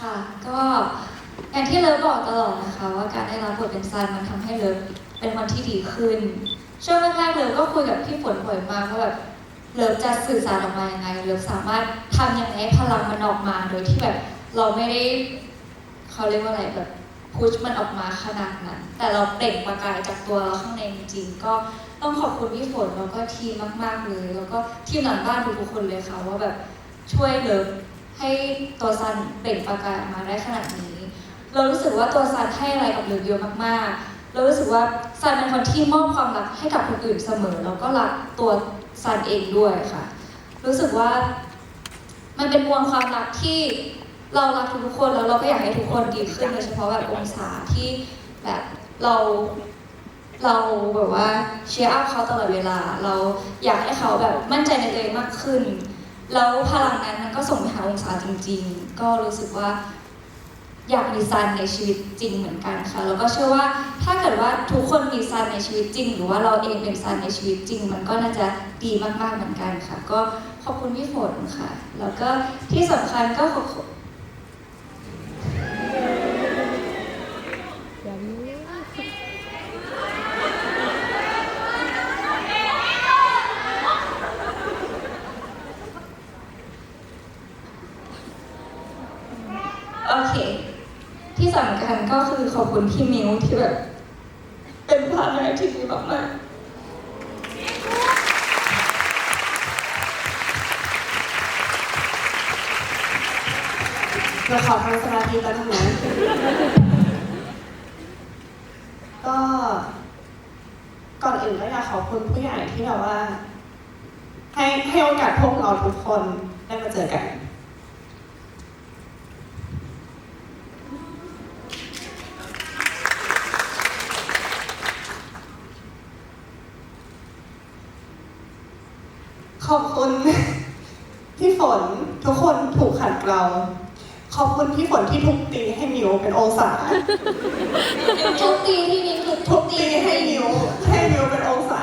ค่ะ ก็อย่างที่เลิฟบอกตลอดนะคะ ว่าการได้รับบทเป็นซันมันทำให้เลิฟเป็นคนที่ดีขึ้น ช่วงแรกๆเลิฟก็คุยกับพี่ฝนบ่อยมากว่าแบบเลิฟจะสื่อสารออกมายังไงเลิฟสามารถทำยังไงพลังมันออกมาโดยที่แบบเราไม่ได้เขาเรียกว่าอะไรแบบพุชมันออกมาขนาดนั้น แต่เราเปล่งประกายจากตัวเราข้างในจริงๆก็ต้องขอบคุณพี่ฝนแล้วก็ทีมมาก ๆเลย แล้วก็ทีมหลังบ้านทุกๆคนเลยค่ะว่าแบบช่วยเลิฟ ให้ตัวซันเปล่งประกายออกมาได้ขนาดนี้ เรารู้สึกว่าตัวซันให้อะไรกับเราเยอะมากๆ เรารู้สึกว่าซันเป็นคนที่มอบความรักให้กับคนอื่นเสมอ แล้วก็รักตัวซันเองด้วยค่ะ รู้สึกว่า มันเป็นมวลความรักที่เรารักทุกคนแล้วเราก็อยากให้ทุกคนดีขึ้นโดยเฉพาะแบบองศาที่แบบเราเราแบบว่าเชียร์อัพเขาตลอดเวลา เราอยากให้เขาแบบมั่นใจในตัวเองมากขึ้น แล้วพลังนั้นมันก็ส่งไปหาองศาจริง ๆ ก็รู้สึกว่าอยากมีซันในชีวิตจริงเหมือนกันค่ะ แล้วก็เชื่อว่าถ้าเกิดว่าทุกคนมีซันในชีวิตจริง หรือว่าเราเองเป็นซันในชีวิตจริง มันก็น่าจะดีมากๆเหมือนกันค่ะ ก็ขอบคุณพี่ฝนค่ะ แล้วก็ที่สำคัญก็ขอบคุณ โอเค ที่สำคัญก็คือขอบคุณพี่มิวที่แบบ เป็นพาร์ทเนอร์ที่ดีมากๆเราขอทำสมาธิแล้วทั้งนั้ก็ ก่อนอื่นก็อยากขอบคุณผู้ใหญ่ที่แบบว่า ให้ให้โอกาสพวกเราทุกคนได้มาเจอกัน ขอบคุณพี่ฝนทุกคนถูกขัดเกลาขอบคุณพี่ฝนที่ทุบตีให้มิวเป็นองศาทุกตีที่มิวคือทุทุกบตีตีให้มิวให้มิวเป็นองศา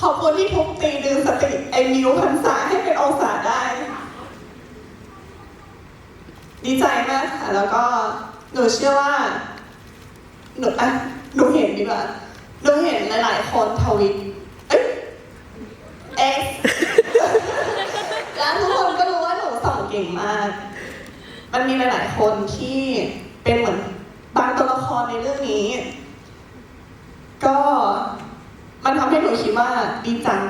ขอบคุณที่ทุบตีดึงสติไอ้มิวพันษาให้เป็นองศาได้ ดีใจมากค่ะแล้วก็หนูเชื่อว่า หนูอะหนูเห็นดีกว่าหนูเห็นหลาย ๆ คนทวิตเอ้ย เอ็กแล้วทุกคนก็รู้ว่าหนูส่องเก่งมาก มันมีหลายๆคนที่เป็นเหมือนบางตัวละครในเรื่องนี้ ก็มันทำให้หนูคิดว่าดีจัง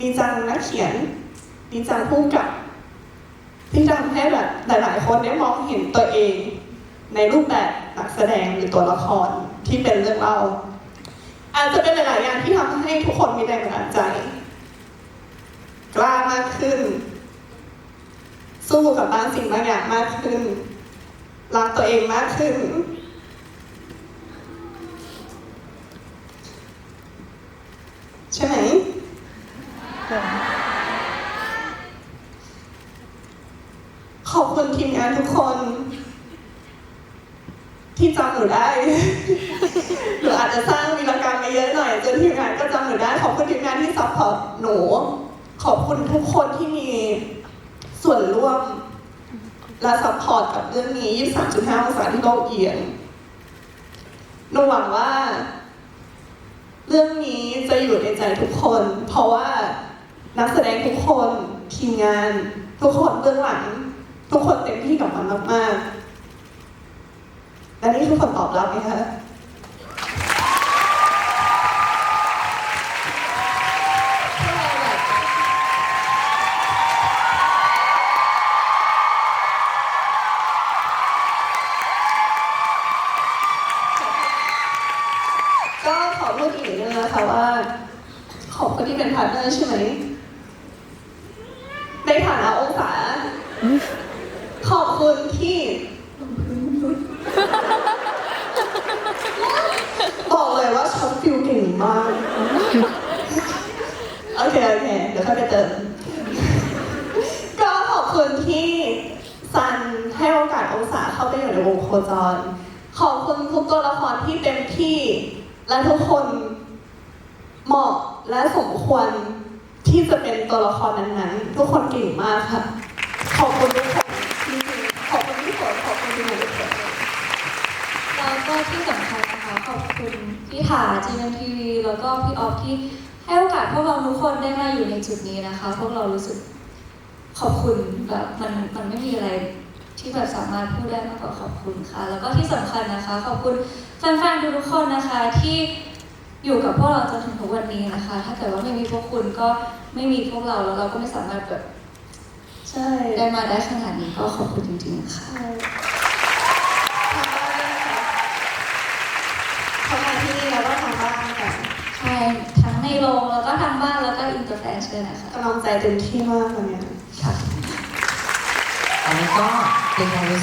ดีจังนักเขียน ดีจังผู้กำกับที่ทำให้แบบหลายๆ คนได้มองเห็นตัวเอง ในรูปแบบนักแสดงหรือตัวละครที่เป็นเรื่องเล่า อาจจะเป็นหลายๆอย่างที่ทำให้ทุกคนมีแรงบันดาลใจ กล้ามากขึ้น สู้กับบางสิ่งบางอย่างมากขึ้น รักตัวเองมากขึ้น ใช่ไหมขอบคุณทีมงานทุกคน ที่จำหนูได้ เยอะหน่อยจนทีมงานก็จำหนูได้ขอบคุณทีมงานที่ซัพพอร์ตหนู ขอบคุณทุกคนที่มีส่วนร่วมและซัพพอร์ตกับเรื่องนี้ 23.5องศาที่โลกเอียงหนูหวังว่า เรื่องนี้จะอยู่ในใจทุกคน เพราะว่านักแสดงทุกคนทีมงาน ทุกคนเบื้องหลัง ทุกคนเต็มที่กับมันมากๆและนี่คือผลตอบรับไหมคะ ขอพูดอีกนิดนึงนะคะว่าขอบคุณที่เป็นพาร์ทเนอร์ใช่ไหมในฐานะองศาขอบคุณที่บอกเลยว่าช็อตฟิลเก่งมาก โอเค โอเค เดี๋ยวค่อยไปเติม ก็ขอบคุณที่ซันให้โอกาสองศาเข้าไปอยู่ในวงโคจร ขอบคุณทุกตัวละครที่เต็มที่ และทุกคนเหมาะและสมควรที่จะเป็นตัวละครนั้นๆ ทุกคนเก่งมากค่ะ ขอบคุณทุกคนจริงๆขอบคุณที่สอขอบคุณที่มาทุกคนแล้วก็ที่สำคัญนะคะขอบคุณพี่ถาจีนันทีวีแล้วก็พี่ออฟที่ให้โอกาสพวกเราทุกคนได้มาอยู่ในจุดนี้นะคะ พวกเรารู้สึกขอบคุณแบบมันมันไม่มีอะไร ที่แบบสามารถพูดได้มากกว่าขอบคุณค่ะ แล้วก็ที่สำคัญนะคะ ขอบคุณแฟนๆทุกๆคนนะคะที่อยู่กับพวกเราจนถึงทุกวันนี้นะคะ ถ้าเกิดว่าไม่มีพวกคุณก็ไม่มีพวกเราแล้วเราก็ไม่สามารถแบบใช่ได้มาได้ขนาดนี้ก็ขอบคุณจริงๆค่ะใช่ทางบ้านด้วยนะคะเขามาที่นี่แล้วก็ทางบ้านกันใช่ทั้งในโรงแล้วก็ทางบ้านแล้วก็อินเตอร์แฟนเชิญนะคะกำลังใจเต็มที่มากวันเนี้ยค่ะอัน นี้ก็เป็นความรู้สึก